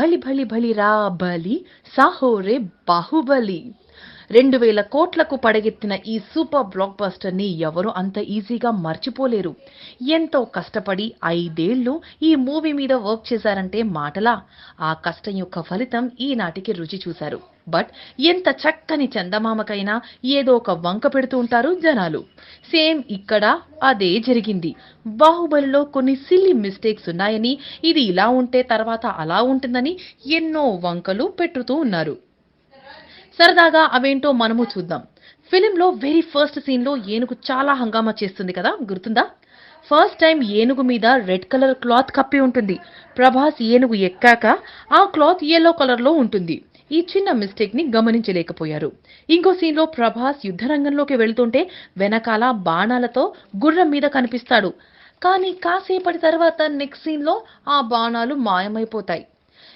ಭಲಿ ಭಲಿ ಭಲಿ ರಾ ಬಲಿ ಸಾಹೋರೆ ಬಾಹುಬಲಿ. రెండు వేల కోట్లకు పడగెత్తిన ఈ సూపర్ బ్లాక్ బస్టర్ని ఎవరు అంత ఈజీగా మర్చిపోలేరు. ఎంతో కష్టపడి ఐదేళ్ళు ఈ మూవీ మీద వర్క్ చేశారంటే మాటలా? ఆ కష్టం యొక్క ఫలితం ఈనాటికి రుచి చూశారు. బట్ ఎంత చక్కని చందమామకైనా ఏదో ఒక వంక పెడుతూ ఉంటారు జనాలు. సేమ్ ఇక్కడ అదే జరిగింది. బాహుబలిలో కొన్ని సిల్లీ మిస్టేక్స్ ఉన్నాయని ఇది ఇలా ఉంటే తర్వాత అలా ఉంటుందని ఎన్నో వంకలు పెట్టుతూ ఉన్నారు. సరదాగా అవేంటో మనము చూద్దాం. ఫిలింలో వెరీ ఫస్ట్ సీన్లో ఏనుగు చాలా హంగామా చేస్తుంది కదా గుర్తుందా? ఫస్ట్ టైం ఏనుగు మీద రెడ్ కలర్ క్లాత్ కప్పి ఉంటుంది. ప్రభాస్ ఏనుగు ఎక్కాక ఆ క్లాత్ ఎల్లో కలర్లో ఉంటుంది. ఈ చిన్న మిస్టేక్ని గమనించలేకపోయారు. ఇంకో సీన్లో ప్రభాస్ యుద్ధరంగంలోకి వెళుతుంటే వెళ్తుంటే వెనకాల బాణాలతో గుర్రం మీద కనిపిస్తాడు. కానీ కాసేపటి తర్వాత నెక్స్ట్ సీన్లో ఆ బాణాలు మాయమైపోతాయి.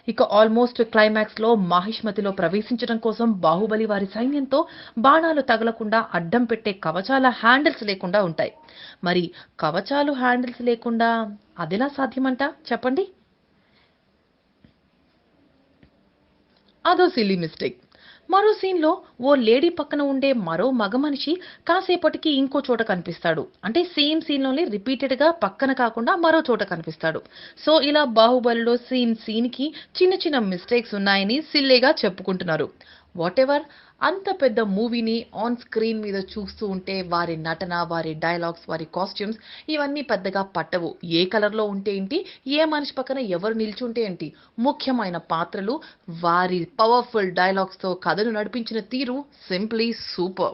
ఇక ఆల్మోస్ట్ క్లైమాక్స్లో మాహిష్మతిలో ప్రవేశించడం కోసం బాహుబలి వారి సైన్యంతో బాణాలు తగలకుండా అడ్డం పెట్టే కవచాల హ్యాండిల్స్ లేకుండా ఉంటాయి. మరి కవచాలు హ్యాండిల్స్ లేకుండా అదెలా సాధ్యమంట? చెప్పండి. అదో సిల్లీ మిస్టేక్ మరో సీన్లో ఓ లేడీ పక్కన ఉండే మరో మగ మనిషి కాసేపటికి ఇంకో చోట కనిపిస్తాడు. అంటే సేమ్ సీన్లోనే రిపీటెడ్గా పక్కన కాకుండా మరో చోట కనిపిస్తాడు. సో ఇలా బాహుబలిలో సీన్ సీన్కి చిన్న చిన్న మిస్టేక్స్ ఉన్నాయని సిల్లేగా చెప్పుకుంటున్నారు. వాట్ ఎవర్ అంత పెద్ద మూవీని ఆన్ స్క్రీన్ మీద చూస్తూ ఉంటే వారి నటన వారి డైలాగ్స్ వారి కాస్ట్యూమ్స్ ఇవన్నీ పెద్దగా పట్టవు. ఏ కలర్లో ఉంటే ఏంటి? ఏ మనిషి పక్కన ఎవరు నిల్చుంటే ఏంటి? ముఖ్యమైన పాత్రలు వారి పవర్ఫుల్ డైలాగ్స్తో కథను నడిపించిన తీరు సింప్లీ సూపర్